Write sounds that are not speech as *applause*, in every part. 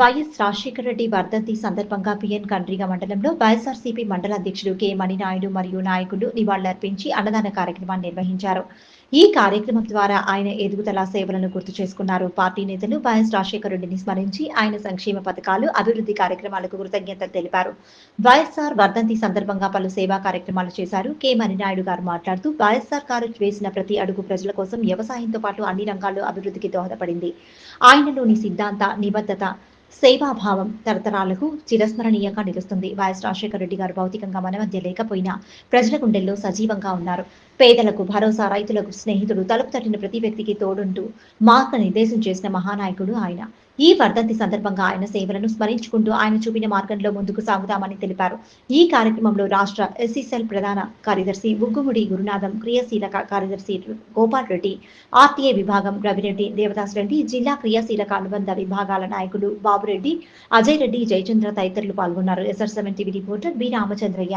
YS Rajasekhara Reddy వర్ధంతి సందర్భంగా PN Kandriga మండలంలో వైఎస్ఆర్సీపీ మండల అధ్యక్షుడు కె మణినాయుడు మరియు నాయకులు నివాళులర్పించి అన్నదాన కార్యక్రమాన్ని నిర్వహించారు. ఈ కార్యక్రమం ద్వారా ఆయన ఎదుగుదల సేవలను గుర్తు చేసుకున్నారు. పార్టీ నేతలు వైఎస్ రాజశేఖర రెడ్డిని స్మరించి ఆయన సంక్షేమ పథకాలు అభివృద్ధి కార్యక్రమాలకు కృతజ్ఞతలు తెలిపారు. వైఎస్ఆర్ వర్ధంతి సందర్భంగా పలు సేవా కార్యక్రమాలు చేశారు. కె మణినాయుడు గారు మాట్లాడుతూ వైఎస్ఆర్ గారు వేసిన ప్రతి అడుగు ప్రజల కోసం వ్యవసాయంతో పాటు అన్ని రంగాల్లో అభివృద్ధికి దోహదపడింది. ఆయనలోని సిద్ధాంత నిబద్ధత సేవాభావం తరతరాలకు చిరస్మరణీయంగా నిలుస్తుంది. వైఎస్ రాజశేఖర రెడ్డి గారు భౌతికంగా మన మధ్య లేకపోయినా ప్రజల గుండెల్లో సజీవంగా ఉన్నారు. పేదలకు భరోసా రైతులకు స్నేహితుడు తలుపు తట్టిన ప్రతి వ్యక్తికి తోడుంటూ మార్గ నిర్దేశం చేసిన మహానాయకుడు ఆయన. ఈ వర్ధంతి సందర్భంగా ఆయన సేవలను స్మరించుకుంటూ ఆయన చూపిన మార్గంలో ముందుకు సాగుతామని తెలిపారు. ఈ కార్యక్రమంలో రాష్ట్ర ఎస్సీసెల్ ప్రధాన కార్యదర్శి బుగ్గుముడి గురునాథం క్రియాశీలక కార్యదర్శి గోపాల్ రెడ్డి ఆర్టీఏ విభాగం రవిరెడ్డి దేవదాస్ రెడ్డి జిల్లా క్రియాశీలక అనుబంధ విభాగాల నాయకులు బాబురెడ్డి అజయ్ రెడ్డి జయచంద్ర తదితరులు పాల్గొన్నారు. SR seven TV reporter B Ramachandraiah.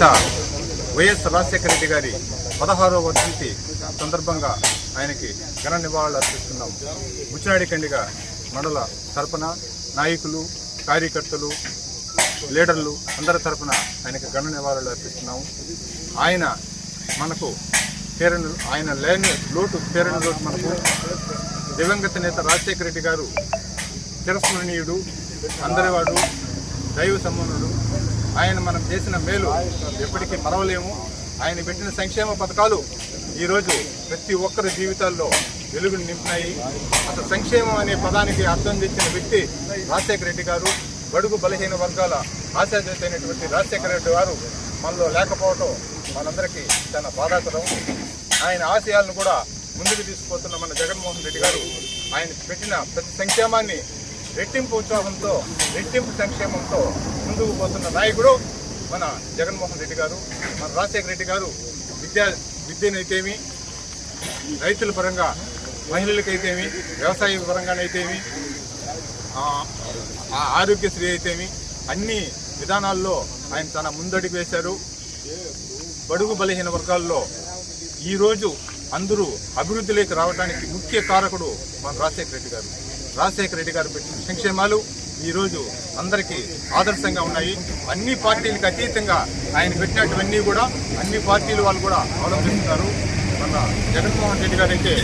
నేత వైఎస్ రాజశేఖర రెడ్డి గారి పదహారవ వర్షంతి సందర్భంగా ఆయనకి ఘన నివాళులు అర్పిస్తున్నాం. ముచ్చినాడి కండిగ మండల తరపున నాయకులు కార్యకర్తలు లీడర్లు అందరి తరపున ఆయనకి ఘన నివాళులు అర్పిస్తున్నాము ఆయన మనకు పేరని ఆయన లేని లోటు పేరని లోటు మనకు దివంగత నేత రాజశేఖర రెడ్డి గారు తిరస్మరణీయుడు అందరివాడు దైవ సంబంధుడు ఆయన మనం చేసిన మేలు ఎప్పటికీ మరవలేము. ఆయన పెట్టిన సంక్షేమ పథకాలు ఈరోజు ప్రతి ఒక్కరి జీవితాల్లో వెలుగును నింపినాయి. అసలు సంక్షేమం అనే పదానికి అర్థం తెచ్చిన వ్యక్తి రాజశేఖర రెడ్డి గారు బడుగు బలహీన వర్గాల ఆశాజ్యోతి అయినటువంటి రాజశేఖర రెడ్డి గారు మనలో లేకపోవటం మనందరికీ చాలా బాధాకరం. ఆయన ఆశయాలను కూడా ముందుకు తీసుకుపోతున్న మన జగన్మోహన్ రెడ్డి గారు ఆయన పెట్టిన ప్రతి సంక్షేమాన్ని రెట్టింపు ఉత్సాహంతో రెట్టింపు సంక్షేమంతో ముందుకు పోతున్న నాయకుడు మన జగన్మోహన్ రెడ్డి గారు మన రాజశేఖర రెడ్డి గారు. విద్యా విద్యనైతేమి రైతుల పరంగా మహిళలకైతేమి వ్యవసాయ పరంగానైతేమి ఆ, ఆరోగ్యశ్రీ అయితేమి అన్ని విధానాల్లో ఆయన చాలా ముందడుగు వేశారు. బడుగు బలహీన వర్గాల్లో ఈరోజు అందరూ అభివృద్ధిలోకి రావడానికి ముఖ్య కారకుడు మన రాజశేఖర రెడ్డి గారు. రాజశేఖర రెడ్డి గారు పెట్టిన సంక్షేమాలు ఈరోజు అందరికీ ఆదర్శంగా ఉన్నాయి. అన్ని పార్టీలకు అతీతంగా ఆయన పెట్టినటువన్నీ కూడా అన్ని పార్టీలు వాళ్ళు కూడా అవలంబిస్తున్నారు మన జగన్మోహన్ రెడ్డి గారు అయితే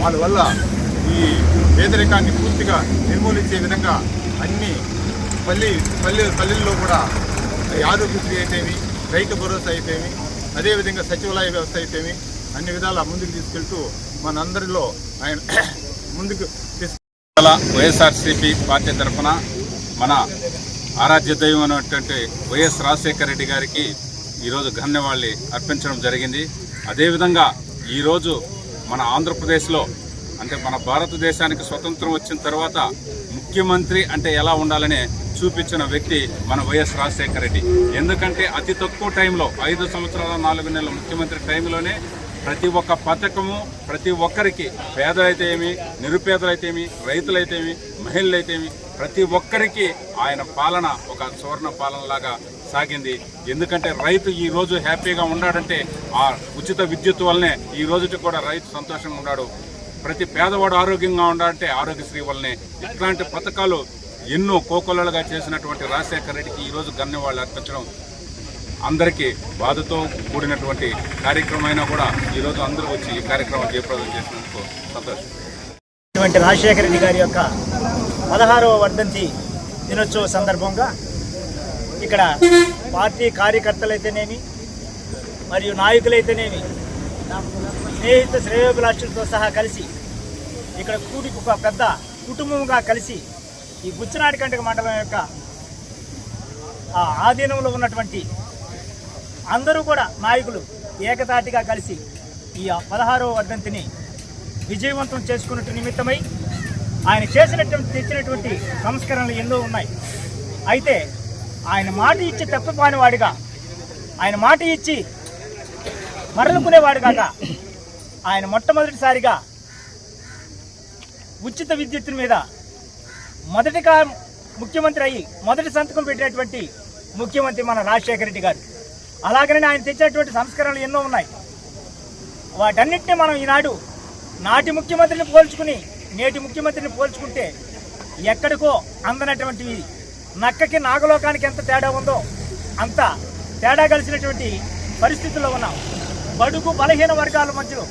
వాళ్ళ వల్ల ఈ పేదరికాన్ని పూర్తిగా నిర్మూలించే విధంగా అన్ని పల్లి పల్లె పల్లెల్లో కూడా ఈ ఆరోగ్యశ్రీ అయితేమి రైతు భరోసా అయితేమి అదేవిధంగా సచివాలయ వ్యవస్థ అయితేమి అన్ని విధాలా ముందుకు తీసుకెళ్తూ మనందరిలో ఆయన *clears throat* ముందుకు ఇవాళ వైఎస్ఆర్సీపీ పార్టీ తరఫున మన ఆరాధ్య దైవం అనేటువంటి వైఎస్ రాజశేఖర రెడ్డి గారికి ఈరోజు ఘన్యవాళి అర్పించడం జరిగింది. అదేవిధంగా ఈరోజు మన ఆంధ్రప్రదేశ్లో అంటే మన భారతదేశానికి స్వతంత్రం వచ్చిన తర్వాత ముఖ్యమంత్రి అంటే ఎలా ఉండాలనే చూపించిన వ్యక్తి మన వైఎస్ రాజశేఖర రెడ్డి. ఎందుకంటే అతి తక్కువ టైంలో ఐదు సంవత్సరాల నాలుగు నెలల ముఖ్యమంత్రి టైంలోనే ప్రతి ఒక్క పథకము ప్రతి ఒక్కరికి పేదలైతే ఏమి రైతులైతేమి మహిళలైతేమి ప్రతి ఒక్కరికి ఆయన పాలన ఒక సువర్ణ పాలనలాగా సాగింది. ఎందుకంటే రైతు ఈ రోజు హ్యాపీగా ఉన్నాడంటే ఆ ఉచిత విద్యుత్ వల్లనే ఈ రోజుకి కూడా రైతు సంతోషంగా ఉన్నాడు. ప్రతి పేదవాడు ఆరోగ్యంగా ఉండాలంటే ఆరోగ్యశ్రీ వల్లనే. ఇట్లాంటి పథకాలు ఎన్నో కోకొల్లలుగా చేసినటువంటి రాజశేఖర రెడ్డికి ఈరోజు గన్నెవాళ్ళు అర్పించడం అందరికీ బాధతో కూడినటువంటి కార్యక్రమం అయినా కూడా ఈరోజు అందరూ వచ్చి ఈ కార్యక్రమం జయప్రదం చేసినందుకు సంతోషం. ఇటువంటి రాజశేఖర రెడ్డి గారి యొక్క పదహారవ వర్ధంతి దినోత్సవ సందర్భంగా ఇక్కడ పార్టీ కార్యకర్తలైతేనేమి మరియు నాయకులైతేనేమి స్నేహిత శ్రేయోభిలాషులతో సహా కలిసి ఇక్కడ కూడి ఒక పెద్ద కుటుంబంగా కలిసి ఈ బుచ్చనాడి కంటక మండలం యొక్క ఆ ఆధీనంలో ఉన్నటువంటి అందరూ కూడా నాయకులు ఏకతాటిగా కలిసి ఈ పదహారవ వర్ధంతిని విజయవంతం చేసుకున్నట్టు నిమిత్తమై ఆయన చేసినటువంటి తెచ్చినటువంటి సంస్కరణలు ఎన్నో ఉన్నాయి. అయితే ఆయన మాట ఇచ్చి తప్పపోనివాడిగా ఆయన మాట ఇచ్చి మరలుకునేవాడు కాక ఆయన మొట్టమొదటిసారిగా ఉచిత విద్యుత్ మీద మొదటిగా ముఖ్యమంత్రి అయ్యి మొదటి సంతకం పెట్టినటువంటి ముఖ్యమంత్రి మన రాజశేఖర రెడ్డి గారు. అలాగనే ఆయన తెచ్చినటువంటి సంస్కరణలు ఎన్నో ఉన్నాయి. వాటన్నిటిని మనం ఈనాడు నాటి ముఖ్యమంత్రిని పోల్చుకుని నేటి ముఖ్యమంత్రిని పోల్చుకుంటే ఎక్కడికో అందనటువంటివి నక్కకి నాగలోకానికి ఎంత తేడా ఉందో అంత తేడా కలిసినటువంటి పరిస్థితుల్లో ఉన్నాం. బడుగు బలహీన వర్గాల మధ్యలో